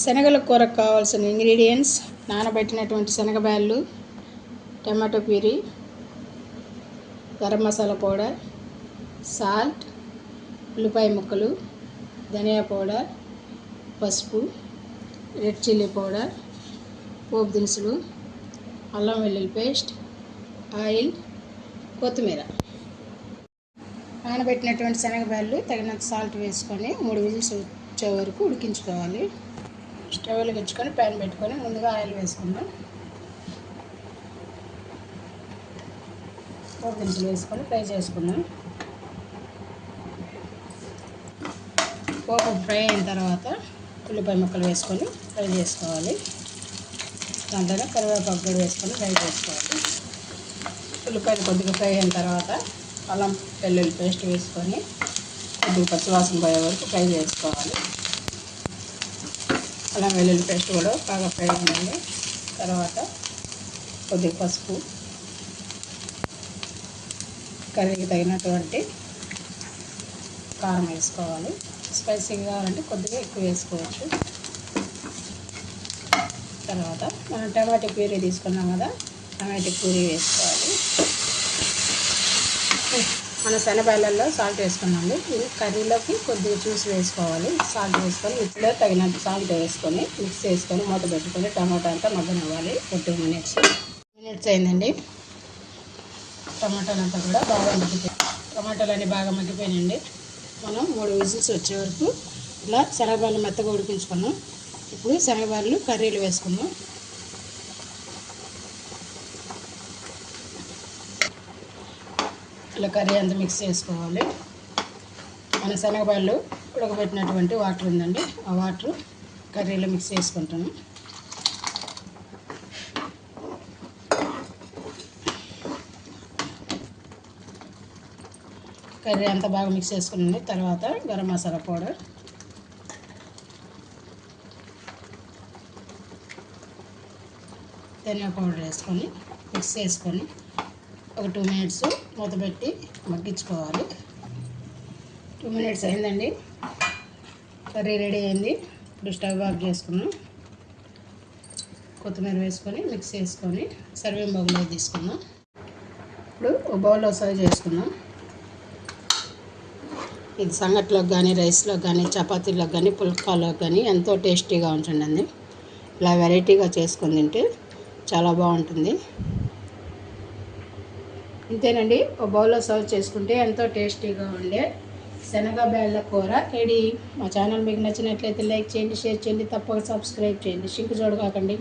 శనగల కూరకు కావాల్సిన ఇంగ్రీడియంట్స్ నానబెట్టినటువంటి శనగబ్యాళ్ళు tomato puree garam masala powder salt ఉల్లిపాయ ముక్కలు ధనియా పౌడర్ పసుపు రెడ్ చిల్లీ పౌడర్ పోపు దినుసులు అల్లం వెల్లుల్లి పేస్ట్ ఆయిల్ కొత్తిమీర. నానబెట్టినటువంటి శనగబ్యాళ్ళు తగినంత సాల్ట్ వేసుకొని మూడు విజిల్స్ వచ్చే వరకు ఉడికించుకోవాలి. స్టవ్ వెలిగించుకొని ప్యాన్ పెట్టుకొని ముందుగా ఆయిల్ వేసుకుందాం. మూడు దినుసులు వేసుకొని ఫ్రై చేసుకుందాం. పోపు ఫ్రై అయిన తర్వాత ఉల్లిపాయ ముక్కలు వేసుకొని ఫ్రై చేసుకోవాలి. దాంట్లోనే కరివేపాకు కూడా వేసుకొని ఫ్రై చేసుకోవాలి. ఉల్లిపాయలు కొద్దిగా ఫ్రై అయిన తర్వాత అల్లం వెల్లుల్లి పేస్ట్ వేసుకొని కొద్దిగా పచ్చివాసన పోయే వరకు ఫ్రై చేసుకోవాలి. అల్లం వెల్లుల్లి పేస్ట్ కూడా బాగా ఫ్రై అయిందండి. తర్వాత కొద్దిగా పసుపు కర్రీకి తగినటువంటి కారం వేసుకోవాలి. స్పైసీగా కావాలంటే కొద్దిగా ఎక్కువ వేసుకోవచ్చు. తర్వాత మనం టమాటో ప్యూరీ తీసుకున్నాం కదా టమాటో ప్యూరీ వేసుకోవాలి. మన శనగబాయలలో సాల్ట్ వేసుకున్నాండి ఇది కర్రీలోకి కొద్దిగా చూసి వేసుకోవాలి. సాల్ట్ వేసుకొని మిక్సీలో తగినంత సాల్ట్ వేసుకొని మిక్స్ చేసుకొని మూత పెట్టుకొని టమాటా అంతా మగ్గనివ్వాలి. ఒక టూ మినిట్స్. మినిట్స్ అయిందండి. టమాటాలంతా కూడా బాగా మగ్గిపోయి టమాటాలు అన్నీ బాగా మగ్గిపోయినండి మనం మూడు విజిల్స్ వచ్చే వరకు ఇలా శనగబాళ్ళు మెత్తగా ఉడికించుకున్నాం. ఇప్పుడు శనగబాళ్ళు కర్రీలు వేసుకున్నాం ఇలా కర్రీ అంతా మిక్స్ చేసుకోవాలి. మన శనగపళ్ళు ఉడకబెట్టినటువంటి వాటర్ ఉందండి. ఆ వాటర్ కర్రీలో మిక్స్ చేసుకుంటాను. కర్రీ అంతా బాగా మిక్స్ చేసుకుని తర్వాత గరం మసాలా పౌడర్. ధనియా పౌడర్ వేసుకొని మిక్స్ చేసుకొని ఒక టూ మినిట్స్ మూత పెట్టి మగ్గించుకోవాలి. టూ మినిట్స్ అయిందండి. కర్రీ రెడీ అయింది. ఇప్పుడు స్టవ్ ఆఫ్ చేసుకున్నాం. కొత్తిమీర వేసుకొని మిక్స్ చేసుకొని సర్వింగ్ బౌల్లో తీసుకున్నాం ఇప్పుడు ఒక బౌల్లో సర్వ్ చేసుకున్నాం ఇది సంగట్లోకి కానీ రైస్లోకి కానీ చపాతీలోకి కానీ పుల్కాలోకి కానీ ఎంతో టేస్టీగా ఉంటుందండి. ఇలా వెరైటీగా చేసుకొని తింటే చాలా బాగుంటుంది. ఇంతేనండి ఒక బౌల్లో సర్వ్ చేసుకుంటే ఎంతో టేస్టీగా ఉండే శనగ బేళ్ళ కూర. రెడీ మా ఛానల్ మీకు నచ్చినట్లయితే లైక్ చేయండి షేర్ చేయండి తప్పక సబ్స్క్రైబ్ చేయండి. షింక్ చూడకాకండి